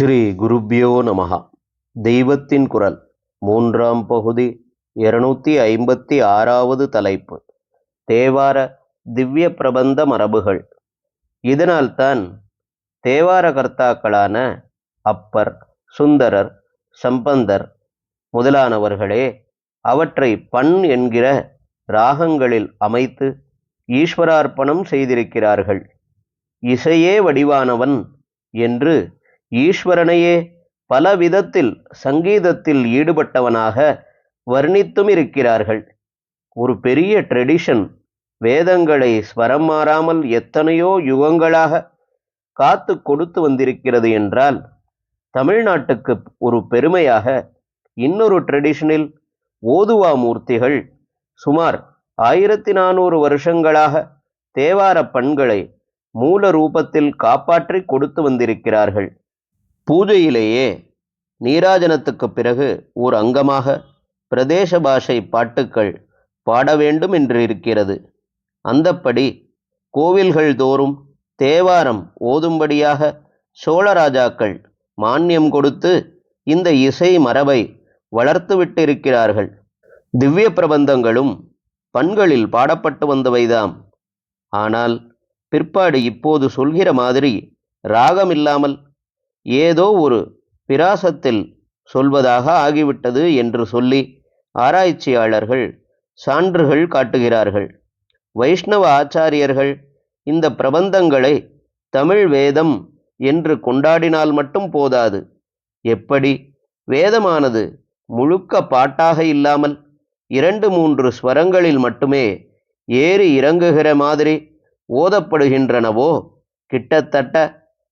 ஸ்ரீ குருப்யோ நமகா தெய்வத்தின் குரல். மூன்றாம் பகுதி இருநூத்தி ஐம்பத்தி ஆறாவது தலைப்பு. தேவார திவ்ய பிரபந்த மரபுகள். இதனால்தான் தேவார கர்த்தாக்களான அப்பர் சுந்தரர் சம்பந்தர் முதலானவர்களே அவற்றை பண் என்கிற ராகங்களில் அமைத்து ஈஸ்வரார்ப்பணம் செய்திருக்கிறார்கள். இசையே வடிவானவன் என்று ஈஸ்வரனையே பல விதத்தில் சங்கீதத்தில் ஈடுபட்டவனாக வர்ணித்தும் இருக்கிறார்கள். ஒரு பெரிய ட்ரெடிஷன் வேதங்களை ஸ்வரம் மாறாமல் எத்தனையோ யுகங்களாக காத்து கொடுத்து வந்திருக்கிறது என்றால் தமிழ்நாட்டுக்கு ஒரு பெருமையாக இன்னொரு ட்ரெடிஷனில் ஓதுவா மூர்த்திகள் சுமார் ஆயிரத்தி நானூறு வருஷங்களாக தேவார பண்களை மூல ரூபத்தில் காப்பாற்றி கொடுத்து வந்திருக்கிறார்கள். பூஜையிலேயே நீராஜனத்துக்கு பிறகு ஓர் அங்கமாக பிரதேச பாஷை பாட்டுக்கள் பாட வேண்டும் என்று இருக்கிறது. அந்தப்படி கோவில்கள் தோறும் தேவாரம் ஓதும்படியாக சோழராஜாக்கள் மானியம் கொடுத்து இந்த இசை மரபை வளர்த்துவிட்டிருக்கிறார்கள் திவ்ய பிரபந்தங்களும் பண்களில் பாடப்பட்டு வந்தவைதாம். ஆனால் பிற்பாடு இப்போது சொல்கிற மாதிரி ராகம் இல்லாமல் ஏதோ ஒரு பிராசத்தில் சொல்வதாக ஆகிவிட்டது என்று சொல்லி ஆராய்ச்சியாளர்கள் சான்றுகள் காட்டுகிறார்கள். வைஷ்ணவ ஆச்சாரியர்கள் இந்த பிரபந்தங்களை தமிழ் வேதம் என்று கொண்டாடினால் மட்டும் போதாது. எப்படி? வேதமானது முழுக்க பாட்டாக இல்லாமல் இரண்டு மூன்று ஸ்வரங்களில் மட்டுமே ஏறி இறங்குகிற மாதிரி ஓதப்படுகின்றனவோ? கிட்டத்தட்ட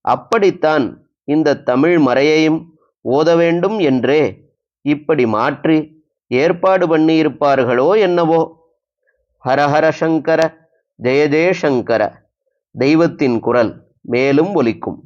அப்படித்தான் இந்த தமிழ் மறையையும் ஓத வேண்டும் என்றே. இப்படி மாற்றி ஏற்பாடு பண்ணியிருப்பார்களோ என்னவோ? ஹரஹர சங்கர ஜெய ஜெயசங்கர தெய்வத்தின் குரல் மேலும் ஒலிக்கும்.